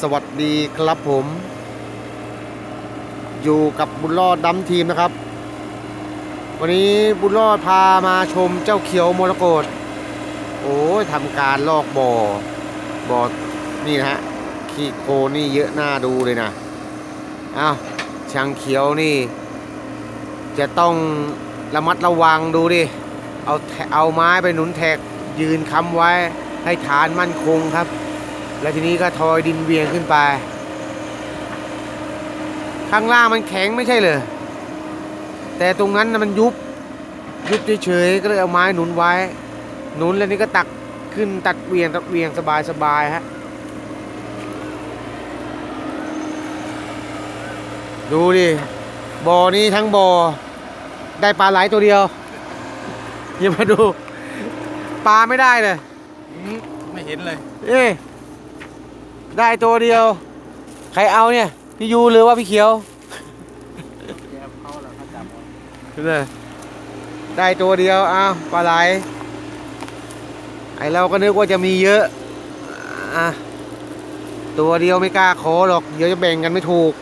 สวัสดีครับผม อยู่กับบุญรอดดัมทีมนะครับ วันนี้บุญรอดพามาชมเจ้าเขียวมรกตโอ้ยทำการลอกบ่อบ่อนี่นะฮะขี้โคนี่เยอะหน้าดูเลยนะอ้าวช่างเขียวนี่ จะต้องระมัดระวังดูดิ เอาเอาไม้ไปหนุนแทกยืนค้ำไว้ให้ฐานมั่นคงครับ แล้วทีนี้ก็ทอยดินเวียงขึ้นไป ข้างล่างมันแข็งไม่ใช่เลยแต่ตรงนั้นน่ะมันยุบ ยุบเฉยๆก็เลยเอาไม้หนุนไว้ หนุนแล้วนี่ก็ตักขึ้นตัดเวียงตัดเวียงสบายๆฮะดูดิบ่อนี้ทั้งบ่อได้ปลาไหลตัวเดียวอย่ามาดู ปลาไม่ได้เลยอืมไม่เห็นเลย เอ้ย ได้ตัวเดียว ใครเอาเนี่ย พี่ยูหรือว่าพี่เขียวแกเขาเหรอเขาจับเอาเลยได้ตัวเดียวอ้าวปลาไหลไอเราก็นึกว่าจะมีเยอะอะตัวเดียวไม่กล้าขอหรอก เดี๋ยวจะแบ่งกันไม่ถูก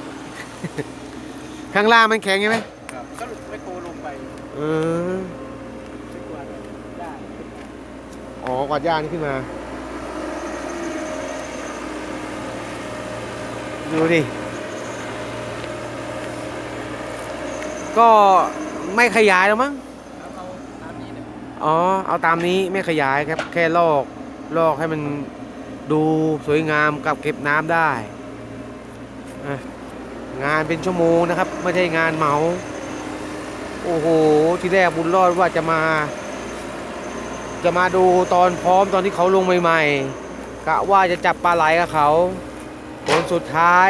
ข้างล่างมันแข็งใช่ไหมครับก็ไม่โกลงไป เออดีกว่าได้อ๋อกวาดหญ้านี่ขึ้นมา ดูดิ ก็ไม่ขยายแล้วมั้งอ๋อ เอาตามนี้ไม่ขยายครับ แค่ลอก ลอกให้มันดูสวยงามกับเก็บน้ำได้ งานเป็นชั่วโมงนะครับ ไม่ใช่งานเหมา โอ้โห ที่แรกบุญรอดว่าจะมา จะมาดูตอนพร้อมตอนที่เขาลงใหม่ๆกะว่าจะจับปลาไหลกับเขา ผลสุดท้าย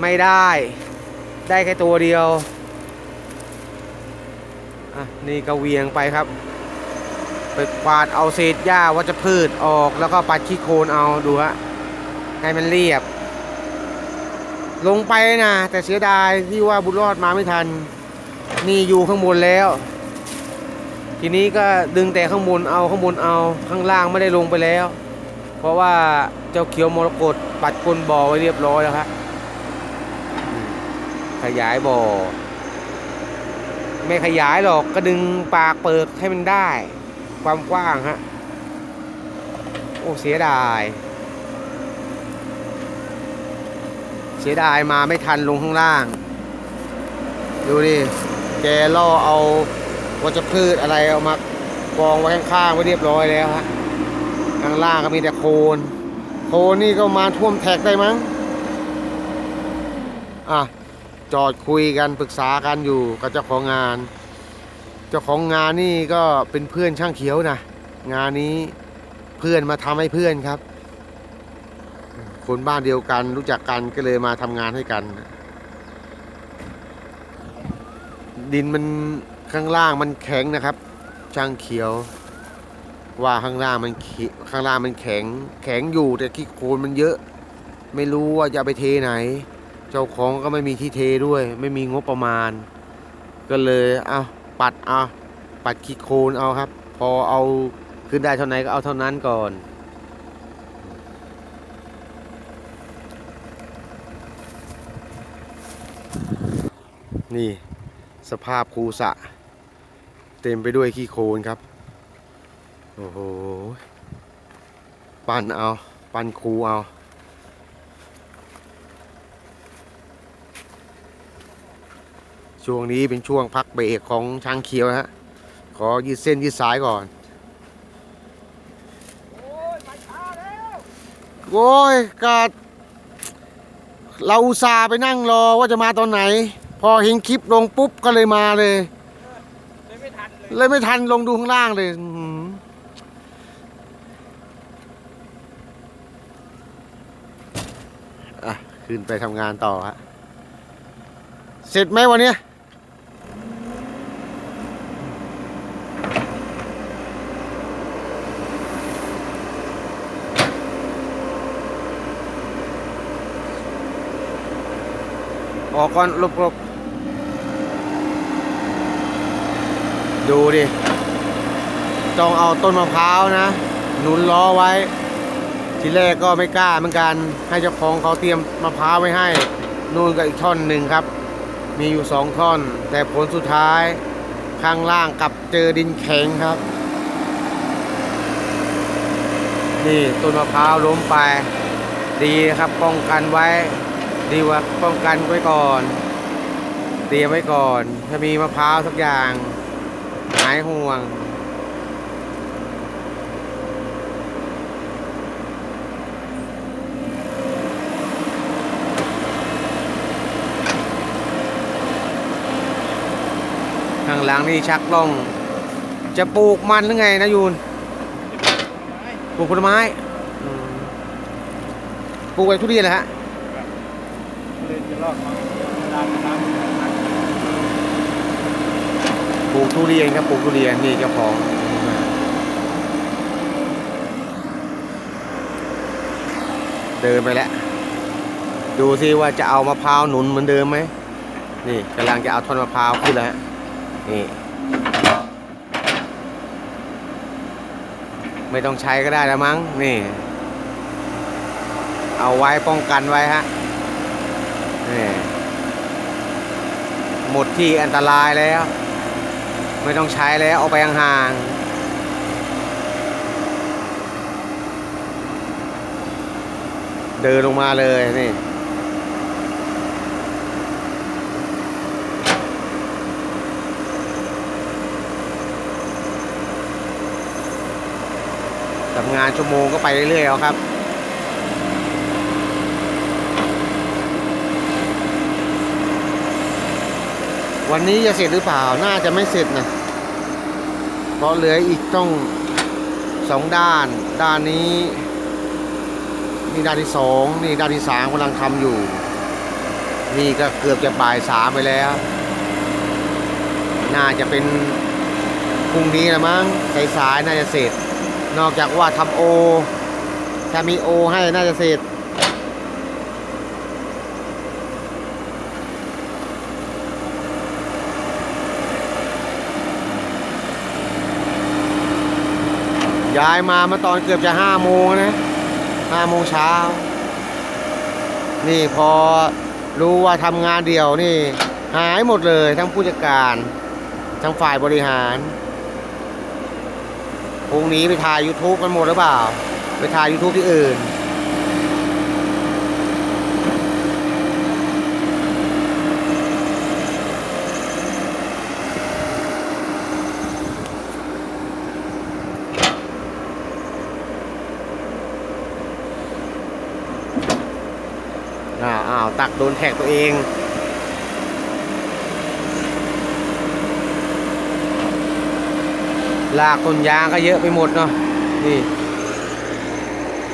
ไม่ได้ ได้แค่ตัวเดียว อะ นี่ก็เวียงไปครับ ไปกวาดเอาเศษหญ้าวัชพืชออกแล้วก็ปัดขี้โคลนเอาดูฮะให้มันเรียบ ลงไปนะ แต่เสียดายที่ว่าบุญรอดมาไม่ทัน นี่อยู่ข้างบนแล้ว ทีนี้ก็ดึงแต่ข้างบนเอาข้างบนเอาข้างล่างไม่ได้ลงไปแล้ว เพราะว่าเจ้าเขียวมรกตปัดก้นบ่อไว้เรียบร้อยแล้วครับขยายบ่อ ไม่ขยายหรอกก็ดึงปากเปิกให้มันได้ ความกว้างฮะโอ้เสียดาย เสียดายมาไม่ทันลงข้างล่าง ดูดิแกล่อเอาวัชพืชอะไรเอามากองไว้ข้างๆไว้เรียบร้อยแล้วฮะ ข้างล่างก็มีแต่โคลนโคลนนี่ก็มาท่วมแท็กได้มั้ง อะ จอดคุยกันปรึกษากันอยู่กับเจ้าของงาน เจ้าของงานนี่ก็เป็นเพื่อนช่างเขียวนะ งานนี้เพื่อนมาทำให้เพื่อนครับ คนบ้านเดียวกันรู้จักกันก็เลยมาทำงานให้กัน ดินมันข้างล่างมันแข็งนะครับ ช่างเขียว ว่าข้างล่างมันข้างล่างมันแข็ง แข็งอยู่แต่ขี้โคลนมันเยอะ ไม่รู้ว่าจะไปเทไหน เจ้าของก็ไม่มีที่เทด้วย ไม่มีงบประมาณ ก็เลยเอาปัดเอาปัดขี้โคลนเอาครับ พอเอาขึ้นได้เท่าไหนก็เอาเท่านั้นก่อนนี่สภาพคูสะ เต็มไปด้วยขี้โคลนครับ อ้โห ปั่นเอา ปั่นคูเอา ช่วงนี้เป็นช่วงพักเบรกของช้างเขียวฮะ ขอยืดเส้นยืดสายก่อน โอ้ยกาดเราอุตส่าห์ไปนั่งรอว่าจะมาตอนไหน พอเห็นคลิปลงปุ๊บก็เลยมาเลย เลยไม่ทันเลยเลยไม่ทันลงดูข้างล่างเลยอื้อหืออะ ขึ้นไปทำงานต่อฮะเสร็จไหมวันนี้ออกก่อนลบหลบดูดิ ต้องเอาต้นมะพร้าวนะหนุนล้อไว้ ทีแรกก็ไม่กล้าเหมือนกันให้เจ้าของเขาเตรียมมะพร้าวไว้ให้ นู่นก็อีกท่อนหนึ่งครับ มีอยู่สองท่อน แต่ผลสุดท้ายข้างล่างกลับเจอดินแข็งครับ นี่ต้นมะพร้าวล้มไป ดีครับป้องกันไว้ ดีกว่าป้องกันไว้ก่อน เตรียมไว้ก่อน ถ้ามีมะพร้าวสักอย่างหายห่วงางหลังนี่ชักล่อง จะปลูกมันหรือไงนะยูนปลูกผลไม้ปลูกอะไรทุเรียนเหรอฮะปลูกทุเรียนครับปลูกทุเรียนนี่เจ้าของเดินไปแล้ว ดูสิว่าจะเอามะพร้าวหนุนเหมือนเดิมไหมนี่กำลังจะเอาท่อนมะพร้าวขึ้นแล้วฮะ นี่ ไม่ต้องใช้ก็ได้แล้วมั้ง นี่ เอาไว้ป้องกันไว้ฮะ นี่ หมดที่อันตรายแล้ว ไม่ต้องใช้แล้ว เอาไปห่างเดินลงมาเลยนี่ งานชั่วโมงก็ไปเรื่อยๆเอาครับวันนี้จะเสร็จหรือเปล่า น่าจะไม่เสร็จนะ เพราะเหลืออีกต้องสองด้าน ด้านนี้นี่ด้านที่สองนี่ด้านที่สามกำลังทำอยู่ นี่ก็เกือบจะบ่ายสามไปแล้ว น่าจะเป็นพรุ่งนี้ละมั้งสายๆน่าจะเสร็จ นอกจากว่าทำโอ ถ้ามีโอให้น่าจะเสร็จ ย้ายมาเมื่อตอนเกือบจะห้าโมงนะห้าโมงเช้า นี่พอรู้ว่าทำงานเดียวนี่ หายหมดเลยทั้งผู้จัดการ ทั้งฝ่ายบริหาร พรุ่งนี้ไปถ่าย YouTube กันหมดหรือเปล่า ไปถ่าย YouTube ที่อื่น อ้าวอ้าวตักโดนแท็กตัวเอง ลากต้นยางก็เยอะไปหมดเนาะนี่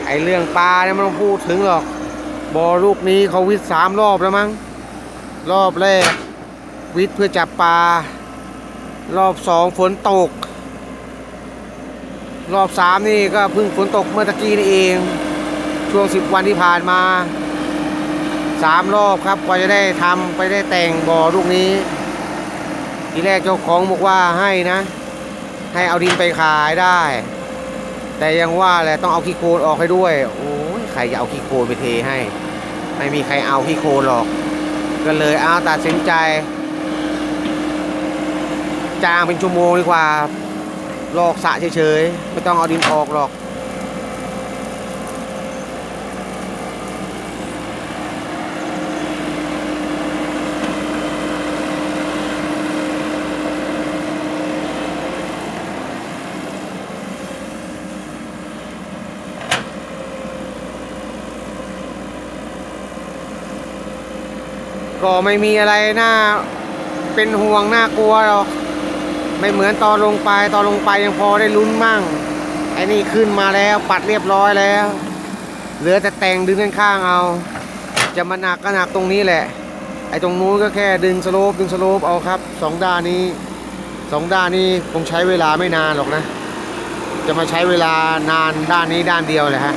ไอเรื่องปลาเนี่ยไม่ต้องพูดถึงหรอกบอลูกนี้เขาวิทย์สามรอบแล้วมั้งรอบแรก วิทย์เพื่อจับปลารอบสองฝนตก รอบสามนี่ก็เพิ่งฝนตกเมื่อตะกี้นี่เอง ช่วงสิบวันที่ผ่านมาสามรอบครับกว่าจะได้ทำไปได้แต่งบ่อลูกนี้ ทีแรกเจ้าของบอกว่าให้นะ ให้เอาดินไปขายได้ แต่ยังว่าแหละต้องเอาขี้โคลนออกให้ด้วย โอ้ยใครจะเอาขี้โคลนไปเทให้ ไม่มีใครเอาขี้โคลนหรอก ก็เลยเอาตัดสินใจ จ้างเป็นชั่วโมงดีกว่าลอกสะเฉยๆ ไม่ต้องเอาดินออกหรอก ก็ไม่มีอะไรน่าเป็นห่วงน่ากลัวหรอกไม่เหมือนตอนลงไปตอนลงไปยังพอได้ลุ้นมั่งไอ้นี่ขึ้นมาแล้วปัดเรียบร้อยแล้ว เหลือแต่แต่งดึงข้างๆเอา จะมาหนักก็หนักตรงนี้แหละ ไอ้ตรงนู้นก็แค่ดึงสโลปดึงสโลปเอาครับสองด้านนี้สองด้านนี้คงใช้เวลาไม่นานหรอกนะ จะมาใช้เวลานานด้านนี้ด้านเดียวเลยฮะ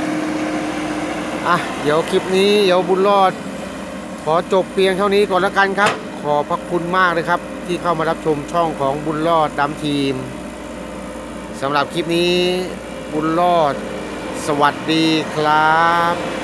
อะเดี๋ยวคลิปนี้เดี๋ยวบุญรอด ขอจบเพียงเท่านี้ก่อนแล้วกันครับ ขอพระคุณมากเลยครับ ที่เข้ามารับชมช่องของบุญรอดดำทีมสำหรับคลิปนี้บุญรอดสสวัสดีครับ